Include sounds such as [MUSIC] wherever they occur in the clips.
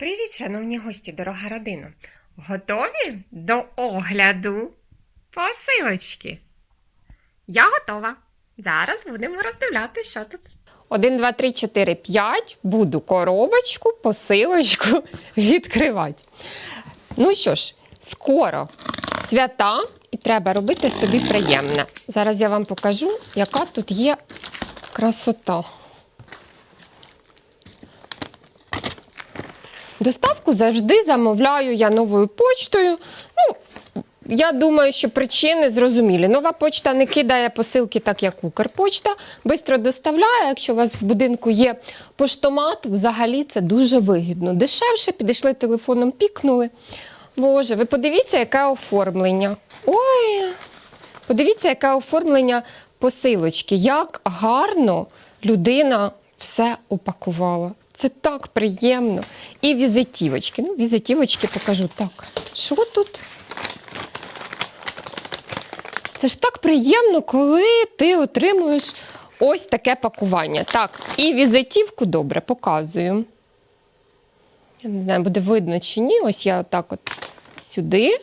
Привіт, шановні гості, дорога родина. Готові до огляду посилочки? Я готова. Зараз будемо роздивляти, що тут. 1, 2, 3, 4, 5. Буду коробочку, посилочку [LAUGHS] відкривати. Ну що ж, скоро свята, і треба робити собі приємне. Зараз я вам покажу, яка тут є красота. Доставку завжди замовляю я новою почтою. Ну, я думаю, що причини зрозумілі. Нова почта не кидає посилки, так як Укрпочта, швидко доставляє. Якщо у вас в будинку є поштомат, взагалі це дуже вигідно. Дешевше, підійшли телефоном, пікнули. Боже, ви подивіться, яке оформлення. Ой, подивіться, яке оформлення посилочки. Як гарно людина все упакувала. Це так приємно. І візитівочки. Ну, візитівочки покажу так. Що тут? Це ж так приємно, коли ти отримуєш ось таке пакування. Так, і візитівку добре показую. Я не знаю, буде видно чи ні. Ось я отак от сюди.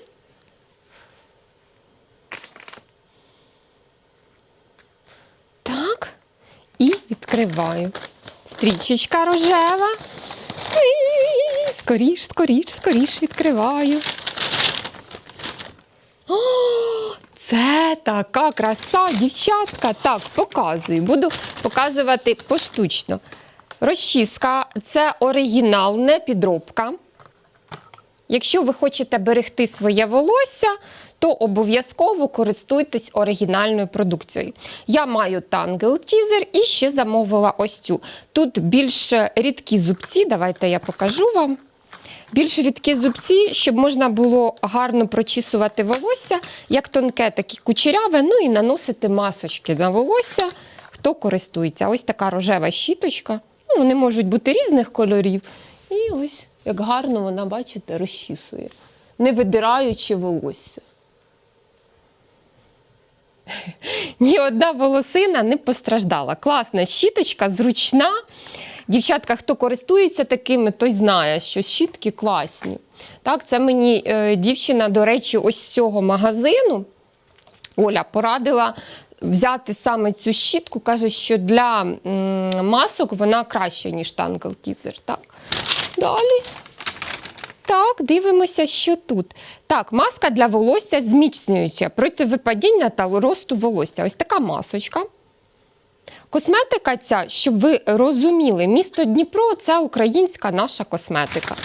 Так. І відкриваю. Стрічечка рожева. Скоріш, скоріш, скоріш відкриваю. О, це така краса, дівчатка. Так, показую. Буду показувати поштучно. Розчіска це оригінал, не підробка. Якщо ви хочете берегти своє волосся, то обов'язково користуйтесь оригінальною продукцією. Я маю Tangle Teaser і ще замовила ось цю. Тут більш рідкі зубці, давайте я покажу вам. Більш рідкі зубці, щоб можна було гарно прочісувати волосся, як тонке, так і кучеряве, ну і наносити масочки на волосся, хто користується. Ось така рожева щіточка. Ну, вони можуть бути різних кольорів. І ось як гарно вона, бачите, розчісує, не видираючи волосся. Ні одна волосина не постраждала. Класна щіточка, зручна. Дівчатка, хто користується такими, той знає, що щітки класні. Так, це мені е, дівчина, до речі, ось з цього магазину. Оля порадила взяти саме цю щітку, каже, що для м, масок вона краща, ніж Teaser. Так. Далі. Так, дивимося, що тут. Так, маска для волосся зміцнююча проти випадіння та росту волосся. Ось така масочка. Косметика ця, щоб ви розуміли, місто Дніпро це українська наша косметика.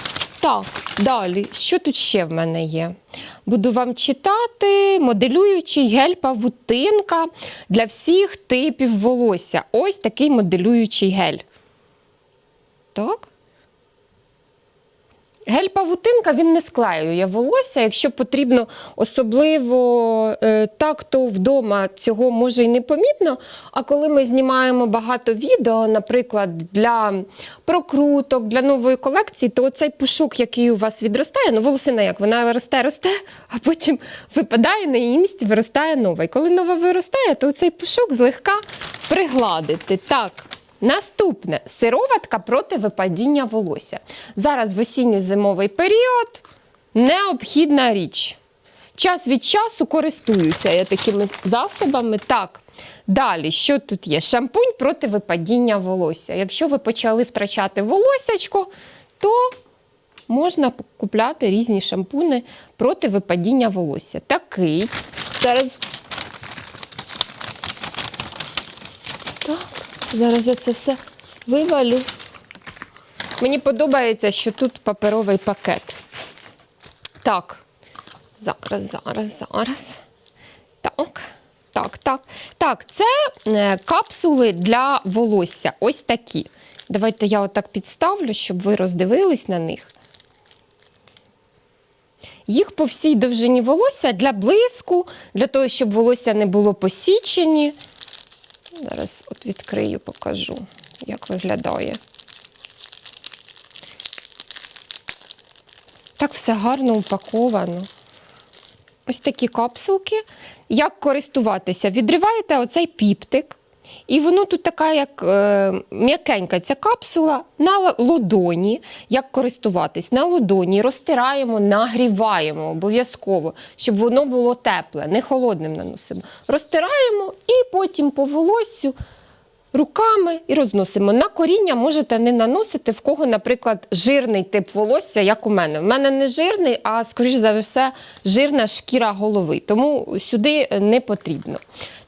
Так, далі, що тут ще в мене є? Буду вам читати моделюючий гель павутинка для всіх типів волосся. Ось такий моделюючий гель. Так. Гель павутинка він не склеює волосся. Якщо потрібно, особливо е, так, то вдома цього може й не помітно. А коли ми знімаємо багато відео, наприклад, для прокруток, для нової колекції, то цей пушок, який у вас відростає, ну волосина як вона росте, росте, а потім випадає на її місці, виростає нова. І коли нова виростає, то цей пушок злегка пригладити. Так. Наступне сироватка проти випадіння волосся. Зараз в осінньо-зимовий період необхідна річ. Час від часу користуюся я такими засобами. Так. Далі, що тут є? Шампунь проти випадіння волосся. Якщо ви почали втрачати волоссячко, то можна купляти різні шампуни проти випадіння волосся. Такий. Зараз зараз я це все вивалю. Мені подобається, що тут паперовий пакет. Так, зараз, зараз, зараз. Так, так, так. Так, це е, капсули для волосся. Ось такі. Давайте я отак підставлю, щоб ви роздивились на них. Їх по всій довжині волосся для блиску, для того, щоб волосся не було посічені. Зараз от відкрию, покажу, як виглядає. Так все гарно упаковано. Ось такі капсулки. Як користуватися? Відриваєте оцей піптик І воно тут така, як е, м'якенька ця капсула на лодоні. Як користуватись? На лодоні розтираємо, нагріваємо обов'язково, щоб воно було тепле, не холодним наносимо. Розтираємо і потім по волоссю руками і розносимо. На коріння можете не наносити, в кого, наприклад, жирний тип волосся, як у мене. У мене не жирний, а скоріш за все, жирна шкіра голови. Тому сюди не потрібно.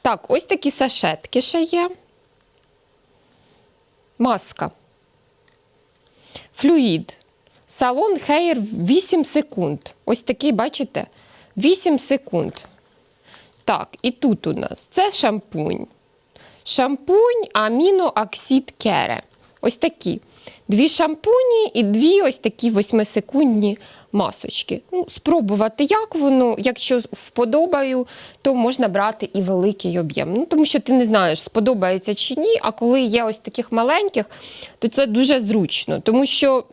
Так, ось такі сашетки ще є. Маска. Флюїд. Салон Хейр 8 секунд. Ось такий, бачите? 8 секунд. Так, і тут у нас це шампунь. Шампунь амінооксид кере. Ось такі. Дві шампуні і дві ось такі восьмисекундні масочки. Ну, спробувати, як воно. Якщо вподобаю, то можна брати і великий об'єм. Ну, тому що ти не знаєш, сподобається чи ні. А коли є ось таких маленьких, то це дуже зручно. Тому що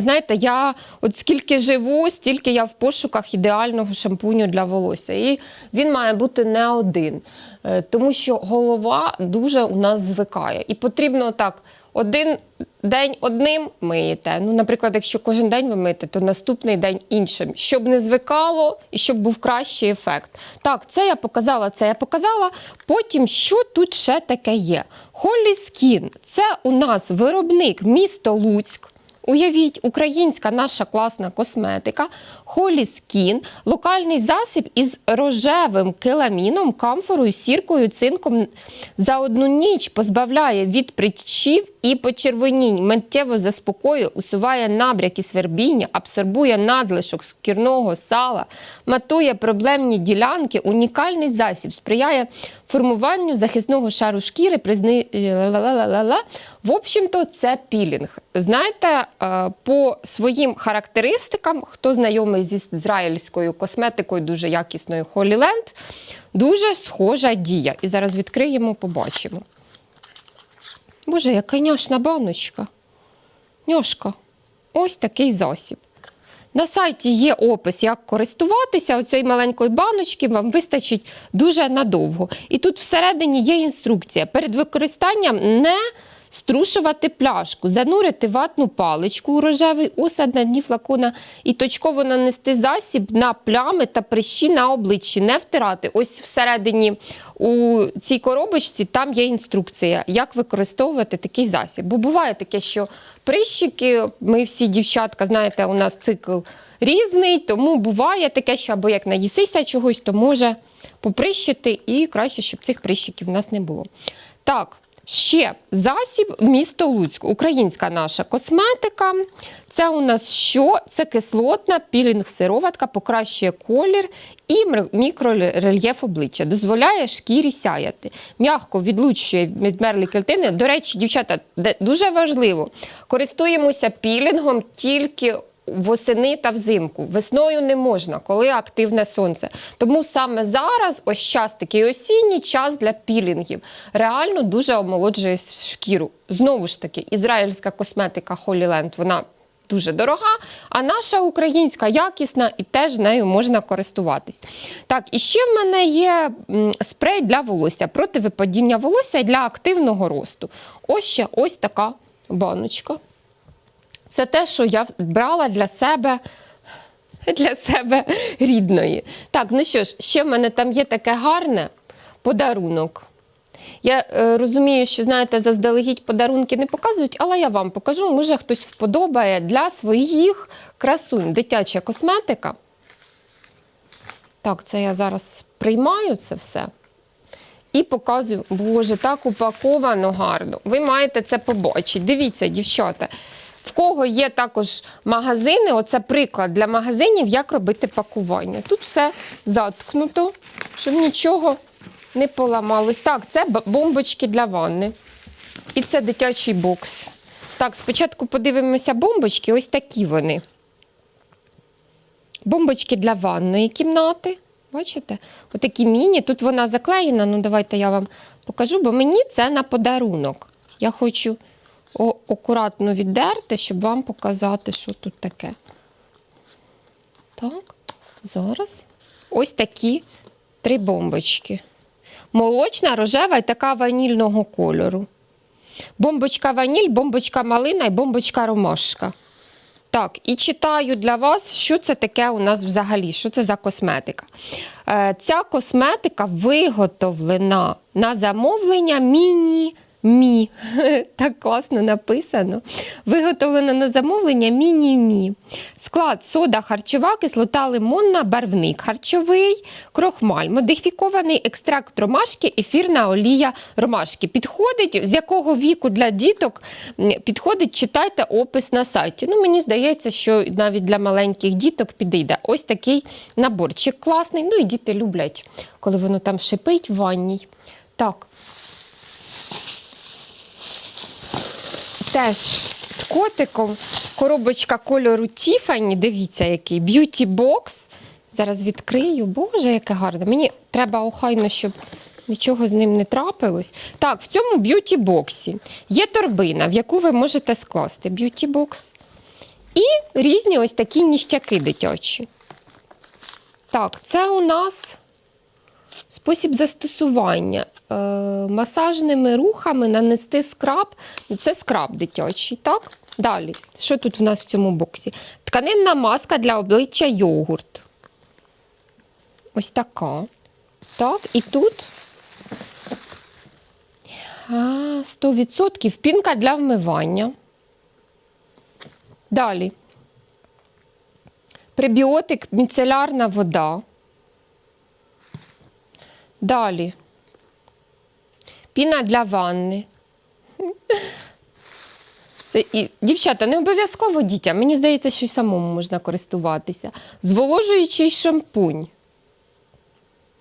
Знаєте, я от скільки живу, стільки я в пошуках ідеального шампуню для волосся. І він має бути не один, Е, тому що голова дуже у нас звикає. І потрібно так: один день одним миєте. Ну, наприклад, якщо кожен день ви миєте, то наступний день іншим, щоб не звикало і щоб був кращий ефект. Так, це я показала, це я показала. Потім, що тут ще таке є? Холі Skin – це у нас виробник місто Луцьк. Уявіть, українська наша класна косметика, Holy Skin, локальний засіб із рожевим келаміном, камфорою, сіркою, цинком за одну ніч позбавляє від причів і почервонінь, миттєво заспокоює, усуває набряки свербіння, абсорбує надлишок шкірного сала, матує проблемні ділянки, унікальний засіб, сприяє формуванню захисного шару шкіри, призни... В общем-то, це пілінг. Знаєте, е, по своїм характеристикам, хто знайомий зі ізраїльською косметикою, дуже якісною Land, дуже схожа дія. І зараз відкриємо, побачимо. Боже, яка няшна баночка. Няшка. Ось такий засіб. На сайті є опис, як користуватися оцієї маленької баночки, вам вистачить дуже надовго. І тут всередині є інструкція. Перед використанням не струшувати пляшку, занурити ватну паличку у рожевий осад на дні флакона і точково нанести засіб на плями та прищі на обличчі, не втирати. Ось всередині у цій коробочці там є інструкція, як використовувати такий засіб. Бо буває таке, що прищики, ми всі дівчатка, знаєте, у нас цикл різний, тому буває таке, що або як наїсися чогось, то може поприщити, і краще, щоб цих прищиків в нас не було. Так. Ще засіб місто Луцьк, українська наша косметика. Це у нас що? Це кислотна пілінг-сироватка, покращує колір і мікрорельєф обличчя. Дозволяє шкірі сяяти. М'ягко відлучує відмерлі клітини. До речі, дівчата, дуже важливо, користуємося пілінгом тільки восени та взимку. Весною не можна, коли активне сонце. Тому саме зараз, ось час такий осінній, час для пілінгів. Реально дуже омолоджує шкіру. Знову ж таки, ізраїльська косметика Holy Land, вона дуже дорога, а наша українська якісна і теж нею можна користуватись. Так, і ще в мене є спрей для волосся проти випадіння волосся і для активного росту. Ось ще ось така баночка. Це те, що я брала для себе. Для себе рідної. Так, ну що ж, ще в мене там є таке гарне подарунок. Я е, розумію, що знаєте, заздалегідь подарунки не показують, але я вам покажу, може хтось вподобає для своїх красунь. Дитяча косметика. Так, це я зараз приймаю це все і показую. Боже, так упаковано гарно. Ви маєте це побачити. Дивіться, дівчата. В кого є також магазини, оце приклад для магазинів, як робити пакування. Тут все заткнуто, щоб нічого не поламалось. Так, це бомбочки для ванни. І це дитячий бокс. Так, спочатку подивимося бомбочки, ось такі вони. Бомбочки для ванної кімнати. Бачите? Отакі міні. Тут вона заклеєна. Ну, давайте я вам покажу, бо мені це на подарунок. Я хочу акуратно віддерти, щоб вам показати, що тут таке. Так, зараз. Ось такі три бомбочки. молочна, рожева і така ванільного кольору. Бомбочка ваніль, бомбочка малина і бомбочка ромашка. Так, і читаю для вас, що це таке у нас взагалі, що це за косметика. Е, ця косметика виготовлена на замовлення міні. Мі, [LAUGHS] так класно написано. Виготовлена на замовлення міні-мі. Склад сода харчова, кислота лимонна, барвник харчовий, крохмаль, модифікований екстракт ромашки, ефірна олія ромашки. Підходить, з якого віку для діток підходить, читайте опис на сайті. Ну, мені здається, що навіть для маленьких діток підійде. Ось такий наборчик класний. Ну і діти люблять, коли воно там шипить в ванній. Так. Теж з котиком коробочка кольору Тіфані. Дивіться, який б'юті бокс. Зараз відкрию. Боже, яке гарне. Мені треба охайно, щоб нічого з ним не трапилось. Так, в цьому б'юті боксі є торбина, в яку ви можете скласти б'юті бокс. І різні ось такі ніщаки дитячі. Так, це у нас Спосіб застосування е, масажними рухами нанести скраб. Це скраб дитячий, так? Далі. Що тут в нас в цьому боксі? Тканинна маска для обличчя йогурт. Ось така. Так, і тут а, 100% пінка для вмивання. Далі. Пребіотик, міцелярна вода. Далі. Піна для ванни. Це і, дівчата, не обов'язково дітям. Мені здається, що й самому можна користуватися. Зволожуючий шампунь.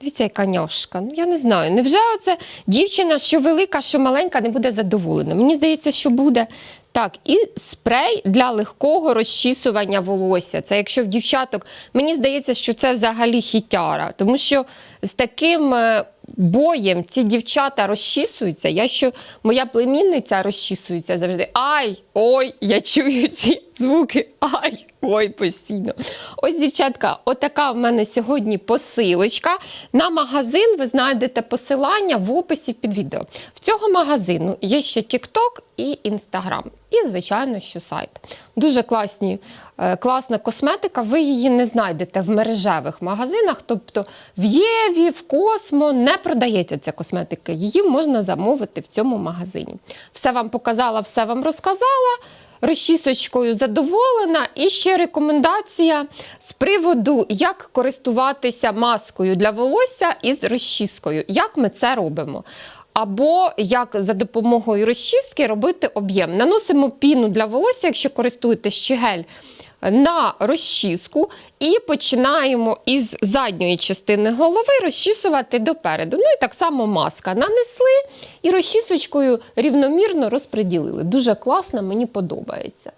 Дивіться, яка няшка. Ну, я не знаю. Невже оце дівчина, що велика, що маленька, не буде задоволена? Мені здається, що буде. Так, і спрей для легкого розчісування волосся. Це якщо в дівчаток, мені здається, що це взагалі хітяра, тому що з таким е, боєм ці дівчата розчісуються. Я що моя племінниця розчісується завжди. Ай, ой, я чую ці звуки. Ай, ой, постійно. Ось, дівчатка, отака в мене сьогодні посилочка. На магазин ви знайдете посилання в описі під відео. В цього магазину є ще TikTok і Instagram. І, звичайно, що сайт. Дуже класні, е, класна косметика. Ви її не знайдете в мережевих магазинах. Тобто в Єві, в Космо не продається ця косметика. Її можна замовити в цьому магазині. Все вам показала, все вам розказала. Розчісочкою задоволена. І ще рекомендація з приводу, як користуватися маскою для волосся із розчіскою. Як ми це робимо? Або як за допомогою розчістки робити об'єм. Наносимо піну для волосся, якщо користуєтесь гель, на розчіску і починаємо із задньої частини голови розчісувати допереду. Ну і так само маска нанесли і розчісочкою рівномірно розподілили. Дуже класно, мені подобається.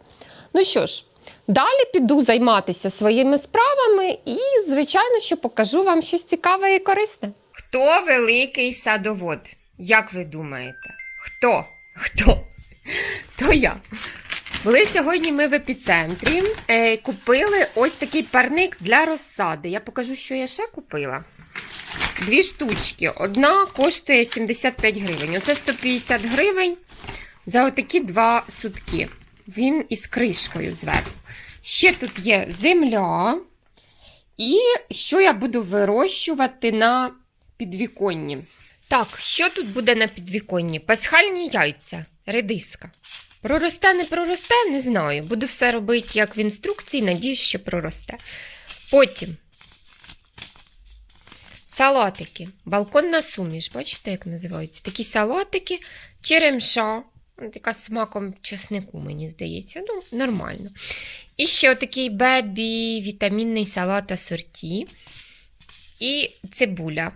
Ну що ж, далі піду займатися своїми справами і, звичайно, що покажу вам щось цікаве і корисне. Хто великий садовод? Як ви думаєте? Хто? Хто? То я. Були сьогодні ми в епіцентрі, е, купили ось такий парник для розсади. Я покажу, що я ще купила. Дві штучки. Одна коштує 75 гривень. Оце 150 гривень за отакі два сутки. Він із кришкою зверху. Ще тут є земля. І що я буду вирощувати на підвіконні. Так, що тут буде на підвіконні? Пасхальні яйця, редиска. Проросте, не проросте, не знаю. Буду все робити як в інструкції, надіюсь, що проросте. Потім салатики, балконна суміш. Бачите, як називаються? Такі салатики, черемша. Така з смаком чеснику, мені здається. Ну, нормально. І ще отакий бебі, вітамінний салат асорті. І цибуля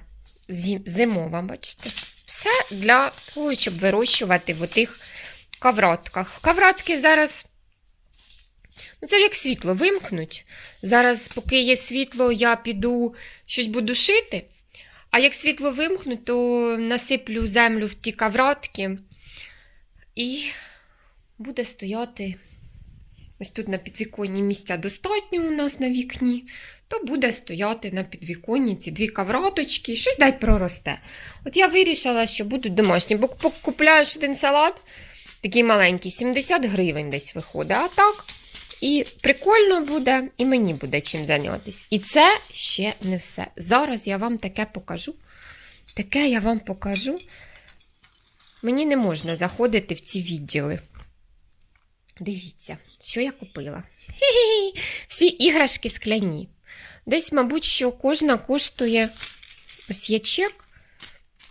зимова, бачите. Все для того, щоб вирощувати в отих кавратках. Кавратки зараз. Ну, це ж як світло вимкнуть. Зараз, поки є світло, я піду щось буду шити. А як світло вимкнуть, то насиплю землю в ті кавратки і буде стояти ось тут на підвіконні місця достатньо у нас на вікні, то буде стояти на підвіконні ці дві кавраточки, щось дать проросте. От я вирішила, що будуть домашні, бо куп- купляєш один салат, такий маленький, 70 гривень десь виходить, а так. І прикольно буде, і мені буде чим зайнятися. І це ще не все. Зараз я вам таке покажу. Таке я вам покажу. Мені не можна заходити в ці відділи. Дивіться, що я купила. Хі-хі-хі. Всі іграшки скляні. Десь, мабуть, що кожна коштує. Ось є чек.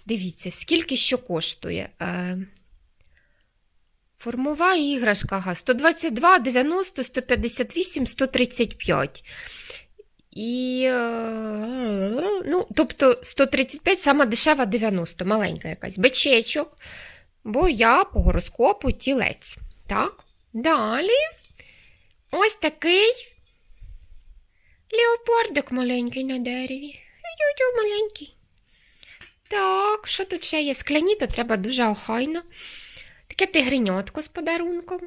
Дивіться, скільки що коштує. Формова іграшка ага, 122, 90, 158, 135. І, е, ну, тобто 135 сама дешева 90, маленька якась. Бичечок. Бо я по гороскопу тілець. Так. Далі. Ось такий леопардик маленький на дереві. Маленький. Так, що тут ще є? Скляні, то треба дуже охайно. Таке тигренятко з подарунком.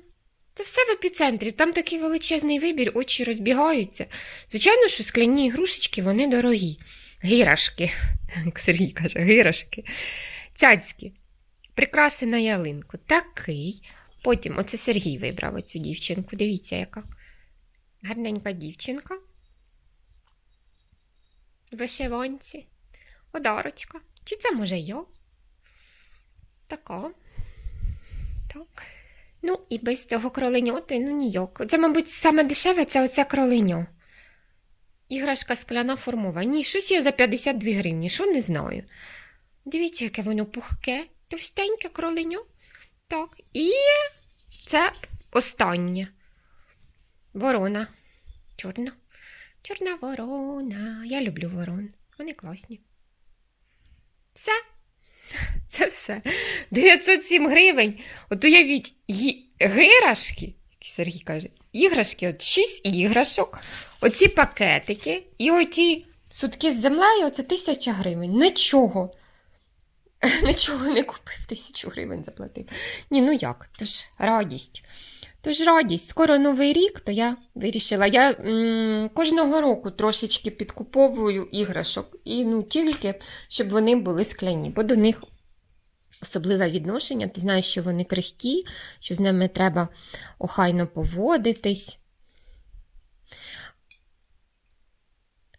Це все в епіцентрі. Там такий величезний вибір, очі розбігаються. Звичайно, що скляні ігрушечки, вони дорогі. Гірашки, [LAUGHS] як Сергій каже, гірашки. Цяцькі. Прикраси на ялинку. Такий. Потім, оце Сергій вибрав оцю дівчинку. Дивіться, яка. Гарненька дівчинка. В Вишиванці. Одарочка. Чи це може я? Така. Так. Ну, і без цього кроленьоти, ну ніяк. Це, мабуть, саме дешеве це оце кроленьо. Іграшка скляна формова. Ні, щось є за 52 гривні, що не знаю. Дивіться, яке воно пухке, товстеньке кроленьо. Так, і це останнє. Ворона. Чорна. Чорна ворона. Я люблю ворон. Вони класні. Все. [LAUGHS] Це все. 907 гривень. От уявіть, як Сергій каже, іграшки, от 6 іграшок, оці пакетики і оті сутки з землею, це тисяча гривень. Нічого. [LAUGHS] Нічого не купив, тисячу гривень заплатив. Ні, ну як? Це ж радість. Тож радість. Скоро новий рік, то я вирішила. Я м, кожного року трошечки підкуповую іграшок. І ну тільки, щоб вони були скляні, бо до них особливе відношення. Ти знаєш, що вони крихкі, що з ними треба охайно поводитись.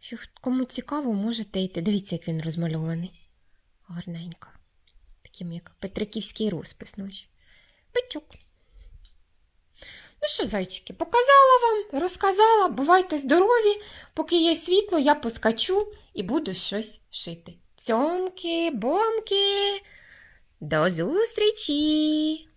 Що кому цікаво, можете йти. Дивіться, як він розмальований. Гарненько. Таким як Петриківський розпис ночі. Ну що, зайчики, показала вам, розказала, бувайте здорові, поки є світло, я поскачу і буду щось шити. Цьомки, бомки, до зустрічі!